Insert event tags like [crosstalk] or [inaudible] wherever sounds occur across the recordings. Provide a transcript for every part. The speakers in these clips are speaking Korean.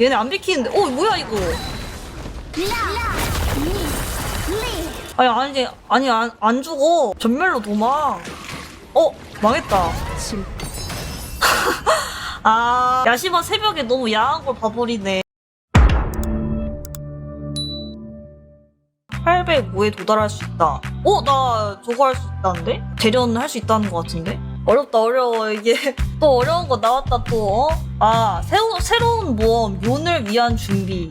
얘네 안 비키는데. 어 뭐야 이거? 아니 아니 아니 안, 안 죽어. 전멸로 도망. 어 망했다. [laughs] 아 야심한 새벽에 너무 야한 걸 봐버리네. 805에 도달할 수 있다. 어 나 저거 할 수 있다는데? 재련 할 수 있다는 것 같은데? 어렵다 어려워 이게 [laughs] 또 어려운 거 나왔다 또 어? 아 새로, 새로운 모험 요늘 위한 준비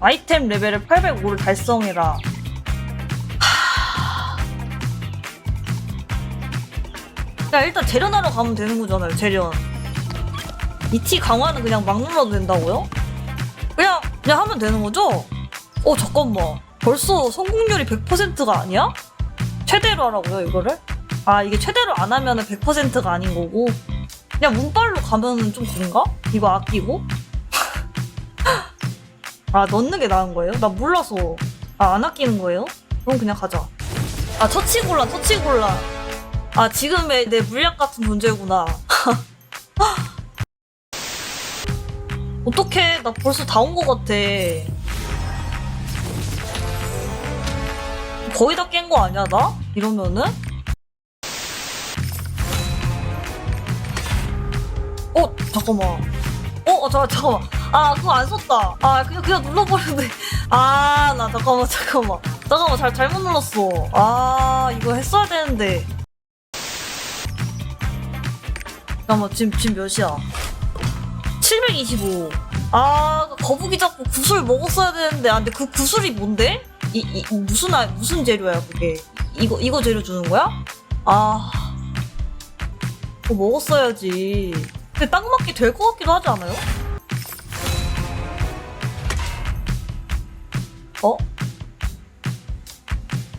아이템 레벨을 805를 달성해라 야 일단 재련하러 가면 되는 거잖아요 재련 이티 강화는 그냥 막 눌러도 된다고요? 그냥 그냥 하면 되는 거죠? 어 잠깐만 벌써 성공률이 100%가 아니야? 최대로 하라고요 이거를? 아 이게 최대로 안 하면은 100%가 아닌 거고 그냥 문발로 가면은 좀 그런가? 이거 아끼고? [laughs] 아 넣는 게 나은 거예요? 나 몰라서 아 안 아끼는 거예요? 그럼 그냥 가자 아 처치곤란 처치곤란 아 지금의 내 물약 같은 존재구나 [laughs] 어떡해 나 벌써 다 온 거 같아 거의 다 깬 거 아니야 나? 이러면은? 잠깐만 어, 어 잠깐 잠깐만 아 그거 안 썼다 아 그냥 그냥 눌러버렸네 아나 잠깐만 잠깐만 잠깐만 잘 잘못 눌렀어 아 이거 했어야 되는데 잠깐만 지금 지금 몇이야 725 아, 그 거북이 잡고 구슬 먹었어야 되는데, 아, 근데 그 구슬이 뭔데? 이, 이, 무슨, 아, 무슨 재료야, 그게? 이거, 이거 재료 주는 거야? 아. 먹었어야지. 근데 딱 맞게 될 것 같기도 하지 않아요? 어?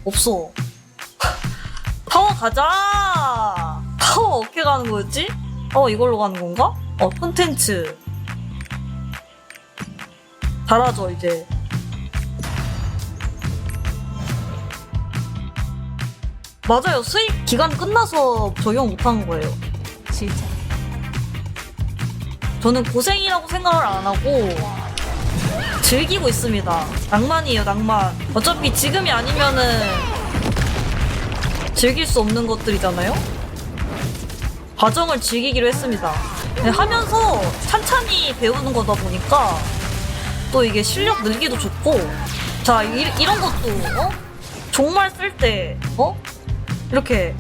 없어. [laughs] 타워 가자! 타워 어떻게 가는 거였지? 어, 이걸로 가는 건가? 어, 콘텐츠. 달아줘, 이제. 맞아요. 수익 기간 끝나서 적용 못한 거예요. 진짜 저는 고생이라고 생각을 안 하고 즐기고 있습니다. 낭만이에요, 낭만. 어차피 지금이 아니면은 즐길 수 없는 것들이잖아요? 과정을 즐기기로 했습니다. 네, 하면서 찬찬히 배우는 거다 보니까 또 이게 실력 늘기도 좋고 자, 이, 이런 것도, 어? 종말 쓸 때, 어? 이렇게.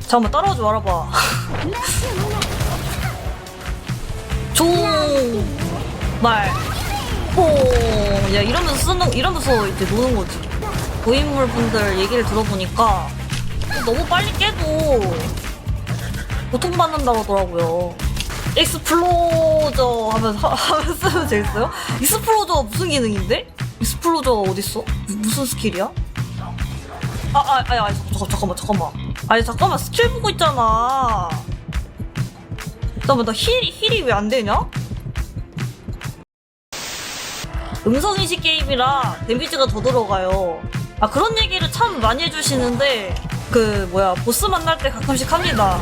잠깐만, 따라오지 말아봐. [laughs] 종말. 오, 야, 이러면서 쓰는, 이러면서 이제 노는 거지. 고인물 분들 얘기를 들어보니까 너무 빨리 깨도 고통받는다고 하더라고요. 익스플로저 하면서, 하면서 쓰면 재밌어요? 익스플로저 무슨 기능인데? 익스플로저가 어딨어? 무- 무슨 스킬이야? 아, 아, 아, 아, 잠깐, 잠깐만, 잠깐만. 아니, 잠깐만, 스킬 보고 있잖아. 잠깐만, 나 힐이, 힐이 왜 안 되냐? 음성인식 게임이라 데미지가 더 들어가요. 아, 그런 얘기를 참 많이 해주시는데, 그, 뭐야, 보스 만날 때 가끔씩 합니다.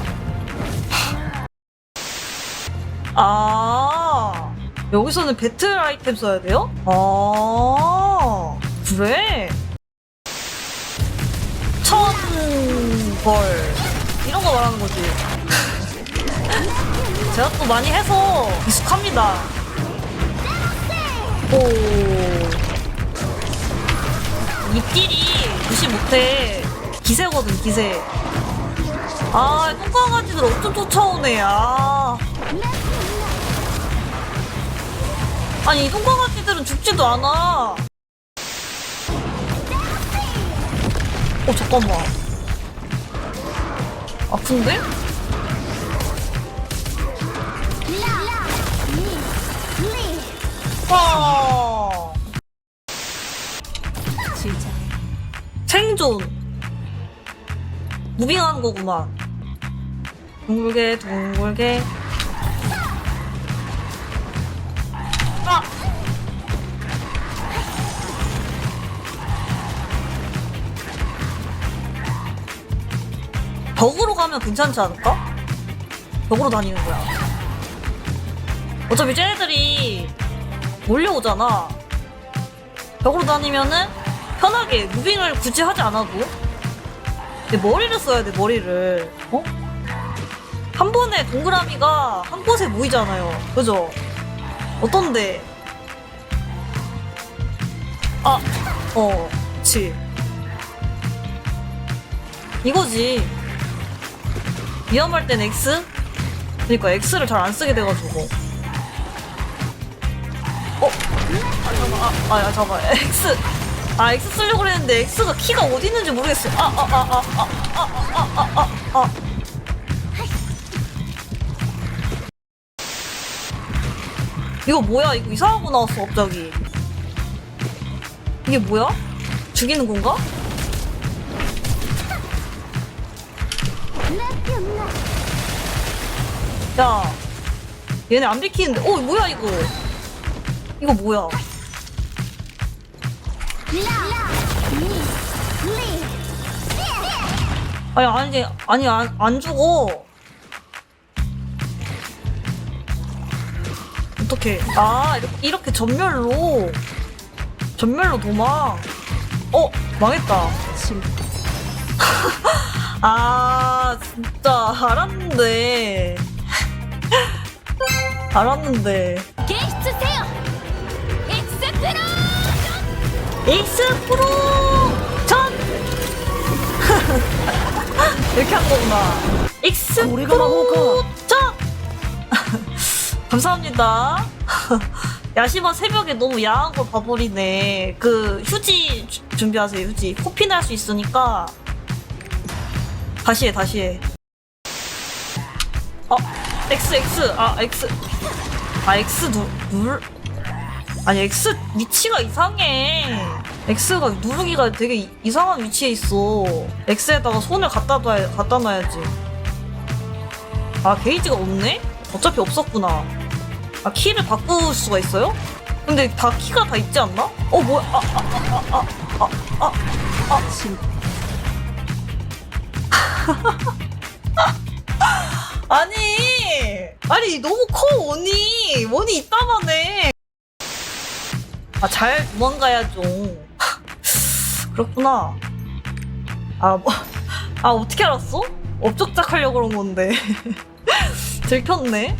아, 여기서는 배틀 아이템 써야 돼요? 아, 그래? 천벌. 이런 거 말하는 거지. 제가 또 많이 해서 익숙합니다. 오. 입길이 무시 못해. 기세거든, 기세. 아, 똥강아지들 엄청 쫓아오네, 아. 아니, 똥강아지들은 죽지도 않아. 어, 잠깐만. 아픈데? 와. 진짜 생존. 무빙하는 거구만. 둥글게, 둥글게. 아! 벽으로 가면 괜찮지 않을까? 벽으로 다니는 거야. 어차피 쟤네들이 몰려오잖아. 벽으로 다니면은 편하게 무빙을 굳이 하지 않아도 내 머리를 써야 돼 머리를. 어? 한 번에 동그라미가 한 곳에 모이잖아요. 그죠? 어떤데? 아, 어, 그치. 이거지. 위험할 땐 X? 그니까 X를 잘 안 쓰게 돼가지고. 잠깐만. 아, 아, 야, 잠깐만. X. 아, X 쓰려고 그랬는데 X가 키가 어디 있는지 모르겠어. 아, 아, 아, 아, 아, 아, 아, 아, 아, 아. 이거 뭐야? 이거 이상한 거 나왔어, 갑자기. 이게 뭐야? 죽이는 건가? 야, 얘네 안 비키는데. 어, 뭐야, 이거? 이거 뭐야? 아니 아니 아니 안, 안 죽어. 어떻게 아 이렇게, 이렇게 전멸로. 전멸로 도망. 어 망했다. [laughs] 아 진짜 알았는데. 알았는데. 익스프로 전. [laughs] 이렇게 한 거구나. 익스 프로 전! 감사합니다. [laughs] 야심한 새벽에 너무 야한 걸 봐버리네. 그 휴지 주- 준비하세요, 휴지. 코피 날 수 있으니까. 다시 해, 다시 해. 어, X, X. 아, X. 아, X 누, 눌. 아니, X 위치가 이상해. X가 누르기가 되게 이- 이상한 위치에 있어. X에다가 손을 갖다 놔야, 갖다 놔야지. 아, 게이지가 없네? 어차피 없었구나. 아, 키를 바꿀 수가 있어요? 근데 다 키가 다 있지 않나? 어, 뭐야. 아, 아, 아, 아, 아, 아, 아, 아. [laughs] 아니, 아니, 너무 커, 원이. 원이 이따만해. 아, 잘 도망가야죠. 그렇구나. 아, 뭐, 아, 어떻게 알았어? 업적작 하려고 그런 건데. [laughs] 들켰네.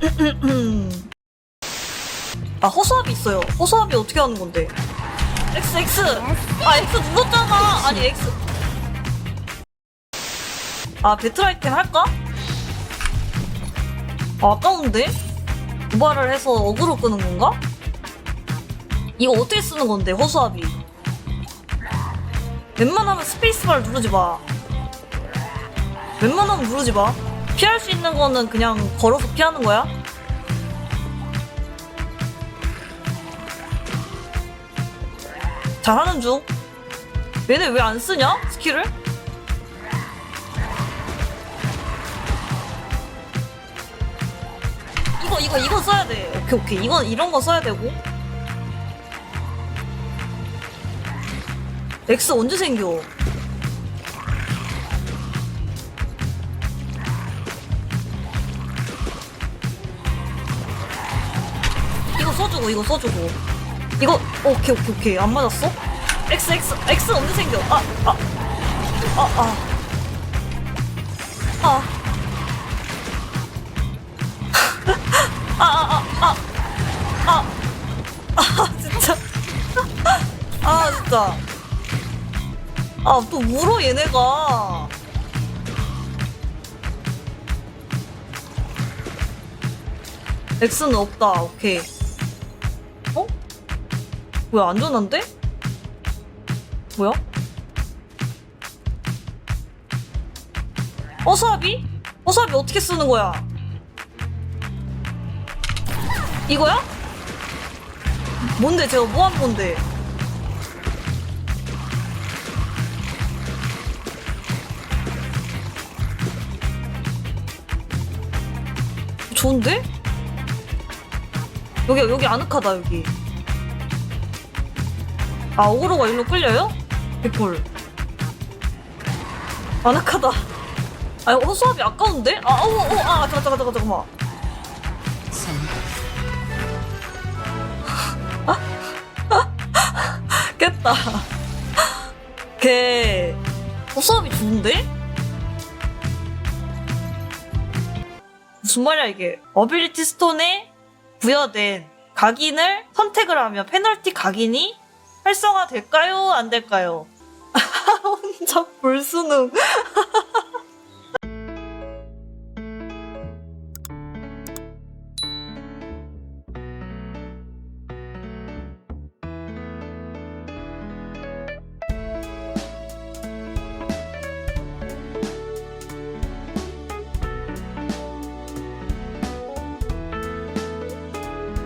[clears throat] 아, 허수아비 있어요. 허수아비 어떻게 하는 건데? X, X! 아, X 눌렀잖아! 아니, X. 아, 배틀 아이템 할까? 아, 아까운데? 도발을 해서 어그로 끄는 건가? 이거 어떻게 쓰는 건데, 허수아비? 웬만하면 스페이스바를 누르지 마. 웬만하면 누르지 마. 피할 수 있는 거는 그냥 걸어서 피하는 거야? 잘하는 중. 얘네 왜 안 쓰냐? 스킬을? 이거, 이거, 이거 써야 돼. 오케이, 오케이. 이건, 이런 거 써야 되고. 렉스 언제 생겨? 이거 써주고 이거 써주고 이거 오케이 오케이 오케이 안 맞았어? 엑스 엑스 엑스 언제 생겨? 아 아 아 아아 아, 아, 아, 아, 아, [laughs] 아, 아, 아, [laughs] 아, 진짜. [laughs] 아, 진짜. 아 또 울어 얘네가 X는 없다 오케이 어? 뭐야 안전한데? 뭐야? 어사비? 어사비 어떻게 쓰는 거야? 이거야? 뭔데 제가 뭐 한 건데? 좋은데? 여기 여기 아늑하다 여기. 아 오그로가 일로 끌려요? 개꿀. 아늑하다. 아 호수압이 아까운데? 아 어우 어우 아 잠깐 잠깐 잠깐 잠깐만. 깼다. 걔 호수압이 좋은데? 무슨 말이야 이게? 어빌리티 스톤에 부여된 각인을 선택을 하면 페널티 각인이 활성화될까요? 안 될까요? [laughs] 혼자 볼 수는 [laughs]